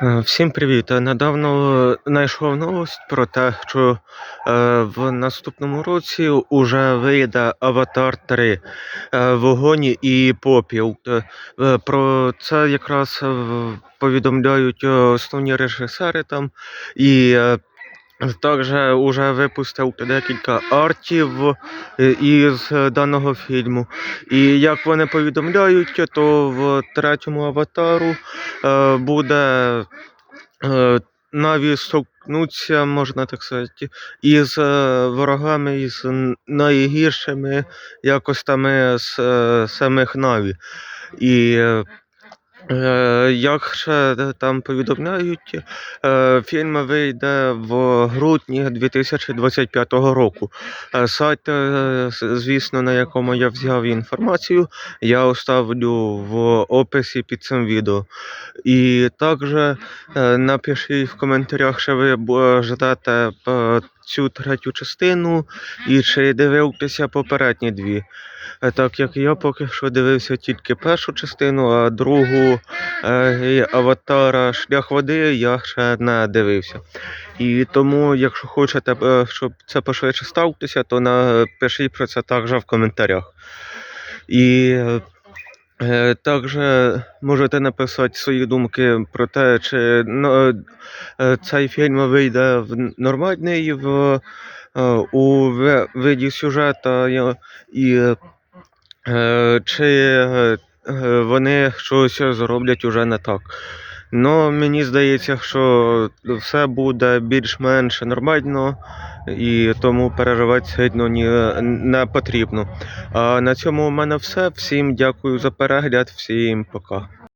Е, Всім привіт! Е, Недавно знайшов новость про те, що е, в наступному році уже вийде Аватар 3 е, Вогонь і попіл. Про це якраз повідомляють основні режисери там. І також вже випустив декілька артів із даного фільму. І як вони повідомляють, то в третьому аватару буде е, Наві столкнуться, можна так сказати, із е, ворогами, із найгіршими якостями з е, самих Наві. І е, е, як ще там повідомляють, е, фільм вийде в грудні 2025 року. Е, Сайт, е, звісно, на якому я взяв інформацію, я оставлю в описі під цим відео. І також е, напишіть в коментарях, що ви ждете е, цю третю частину і чи дивилися попередні дві. Е, Так як я поки що дивився тільки першу частину, а другу е, аватара Шлях води я ще не дивився. І тому, якщо хочете, е, щоб це пошвидше ставтеся, то напишіть про це також в коментарях. І Е, Також можете написати свої думки про те, чи ну, е, цей фільм вийде в нормальний в, е, у виді сюжета я- і е, чи е, е, вони щось зроблять уже не так. Ну, мені здається, що все буде більш-менш нормально, і тому переживати сильно не потрібно. А на цьому у мене все. Всім дякую за перегляд, всім пока.